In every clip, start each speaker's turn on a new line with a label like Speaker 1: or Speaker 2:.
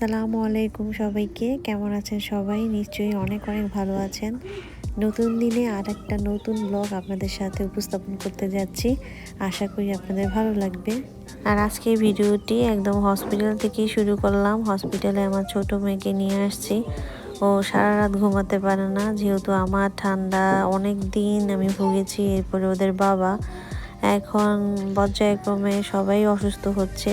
Speaker 1: আসসালামু আলাইকুম সবাইকে। কেমন আছেন সবাই? নিশ্চয়ই অনেক অনেক ভালো আছেন। নতুন দিনে আর একটা নতুন ব্লগ আপনাদের সাথে উপস্থাপন করতে যাচ্ছি। আশা করি আপনাদের ভালো লাগবে। আর আজকে ভিডিওটি একদম হসপিটাল থেকেই শুরু করলাম। হসপিটালে আমার ছোট মেয়েকে নিয়ে আসছি। ও সারা রাত ঘুমাতে পারে না। যেহেতু আমার ঠান্ডা অনেক দিন আমি ভুগেছি, এরপরে ওদের বাবা। এখন পর্যায়ক্রমে সবাই অসুস্থ হচ্ছে।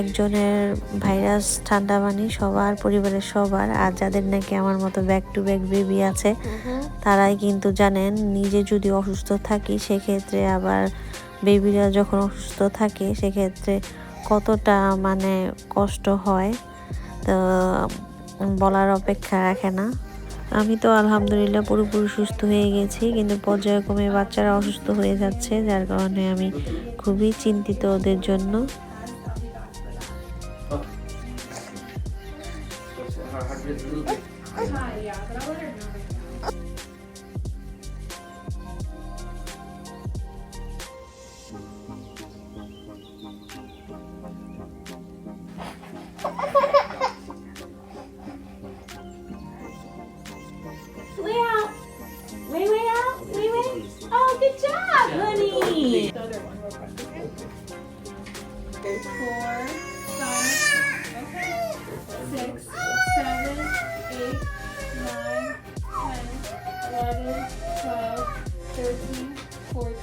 Speaker 1: একজনের ভাইরাস ঠান্ডা পানি সবার পরিবারের সবার আর যাদের নাকি আমার মতো ব্যাক টু ব্যাক বেবি আছে তারাই কিন্তু জানেন নিজে যদি অসুস্থ থাকি সেক্ষেত্রে আবার বেবিরা যখন অসুস্থ থাকে সেক্ষেত্রে কতটা মানে কষ্ট হয় তো বলার অপেক্ষা রাখে না। আমি তো আলহামদুলিল্লাহ পুরোপুরি সুস্থ হয়ে গেছি কিন্তু পর্যায়ক্রমে বাচ্চারা অসুস্থ হয়ে যাচ্ছে যার কারণে আমি খুবই চিন্তিত ওদের জন্য।
Speaker 2: 11, 12, 13, 14,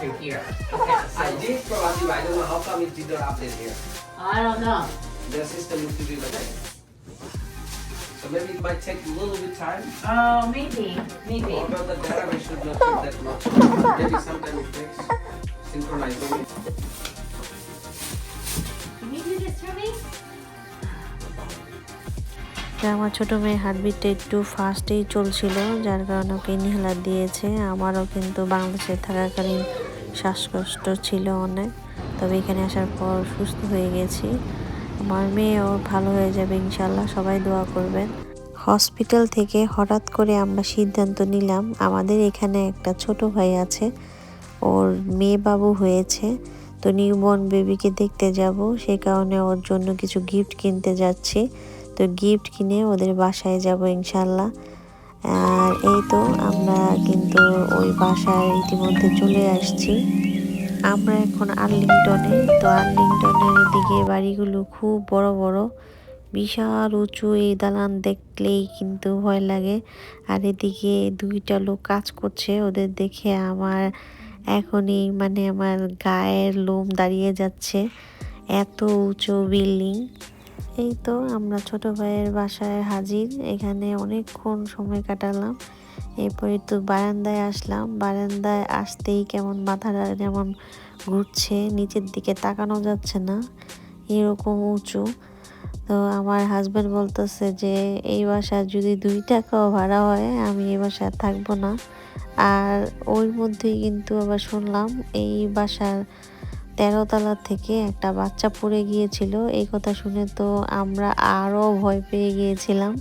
Speaker 3: 15. here. Okay, I did provide you. I don't know how come it did not update here.
Speaker 2: I don't know.
Speaker 3: The system needs to be the thing. So maybe it might take a little bit time.
Speaker 2: Oh, maybe, maybe.
Speaker 3: About the data, database should not take that much. Maybe sometime it takes synchronizing.
Speaker 1: আমার ছোটো মেয়ের হার্টবিটটা একটু ফাস্টেই চলছিল, যার কারণে ওকে inhaler দিয়েছে। আমারও কিন্তু বাংলাদেশে থাকাকালীন শ্বাসকষ্ট ছিল অনেক, তবে এখানে আসার পর সুস্থ হয়ে গেছি। আমার মেয়েও ভালো হয়ে যাবে ইনশাল্লাহ সবাই দোয়া করবেন। হসপিটাল থেকে হঠাৎ করে আমরা সিদ্ধান্ত নিলাম, আমাদের এখানে একটা ছোট ভাই আছে, ওর মেয়ে বাবু হয়েছে। তো নিউবর্ন বেবিকে দেখতে যাব। সেই কারণে ওর জন্য কিছু গিফট কিনতে যাচ্ছি। তো গিফট কিনে ওদের বাসায় যাব ইনশাল্লাহ আর এই তো আমরা কিন্তু ওই বাসায় ইতিমধ্যে চলে আসছি। আমরা এখন আর্লিংটনে, তো আর্লিংটনের এদিকে বাড়িগুলো খুব বড় বড়। বিশাল উঁচু এই দালান দেখলেই কিন্তু ভয় লাগে। আর এদিকে দুইটা লোক কাজ করছে, ওদের দেখে আমার এখনই মানে আমার গায়ের লোম দাঁড়িয়ে যাচ্ছে। এত উঁচু বিল্ডিং। এই তো আমরা ছোট ভাইয়ের বাসায় হাজির। এখানে অনেকক্ষণ সময় কাটালাম। এরপরে তো বারান্দায় আসলাম। বারান্দায় আসতেই কেমন মাথাটা যেমন ঘুরছে, নিচের দিকে তাকানো যাচ্ছে না। এরকম উঁচু। তো আমার হাজব্যান্ড বলতেছে যে, এই বাসা যদি দুই টাকাও ভাড়া হয়, আমি এই বাসায় থাকব না। আর ওর মধ্যেই কিন্তু আবার শুনলাম এই বাসার তেরোতলা থেকে একটা বাচ্চা পড়ে গিয়েছিল। এই কথা শুনে তো আমরা আরও ভয় পেয়ে গিয়েছিলাম।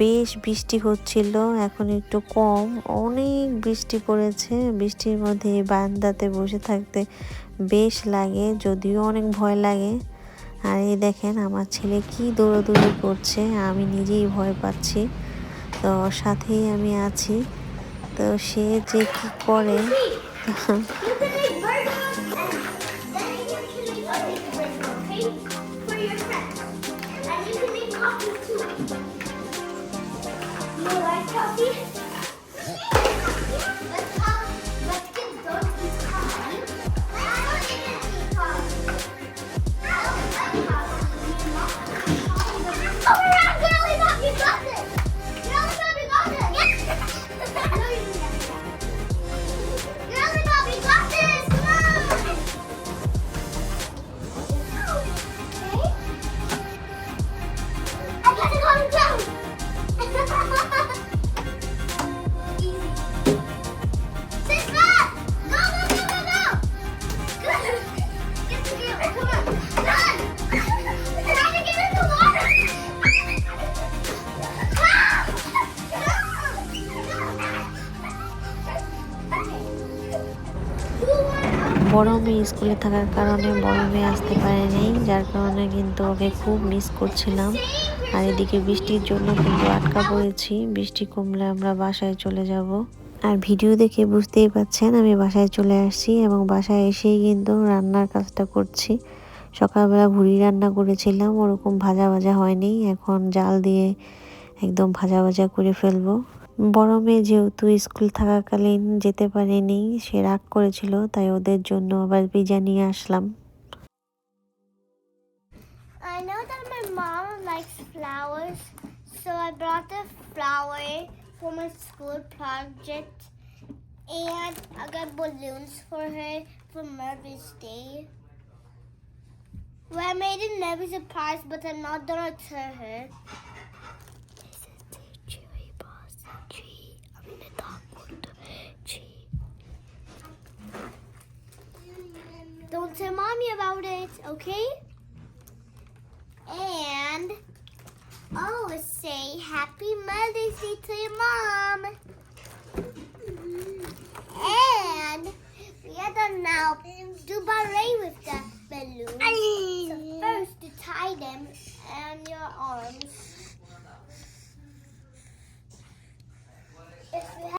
Speaker 1: বেশ বৃষ্টি হচ্ছিল, এখন একটু কম। অনেক বৃষ্টি পড়েছে, বৃষ্টির মধ্যে বারান্দাতে বসে থাকতে বেশ লাগে, যদিও অনেক ভয় লাগে। আর এই দেখেন, আমার ছেলে কি দৌড়াদৌড়ি করছে, আমি নিজেই ভয় পাচ্ছি। তো সাথেই আমি আছি। তো সে যে কি করে?
Speaker 4: You like coffee?
Speaker 1: মেয়ে স্কুলে থাকার কারণে বড় মেয়ে আসতে পারেনি, যার কারণে কিন্তু ওকে খুব মিস করছিলাম। আর এদিকে বৃষ্টির জন্য কিন্তু আটকা পড়েছি। বৃষ্টি কমলে আমরা বাসায় চলে যাব। আর ভিডিও দেখে বুঝতেই পাচ্ছেন, আমি বাসায় চলে আসছি এবং বাসায় এসেই কিন্তু রান্নার কাজটা করছি। সকালবেলা ভুড়ি রান্না করেছিলাম, ওরকম ভাজা ভাজা হয়নি। এখন জাল দিয়ে একদম ভাজা ভাজা করে ফেলব। বড় মেয়ে যেহেতু স্কুল থাকাকালীন যেতে পারেনি সে রাগ করেছিল তাই ওদের জন্য আবার ভিজা নিয়ে আসলাম
Speaker 4: Well, I made a nervous surprise, but I'm not gonna tell her. tell mommy about it, okay? And always say happy Mother's Day to your mom. And we are gonna now do ballet with the balloons. So first, to tie them on your arms.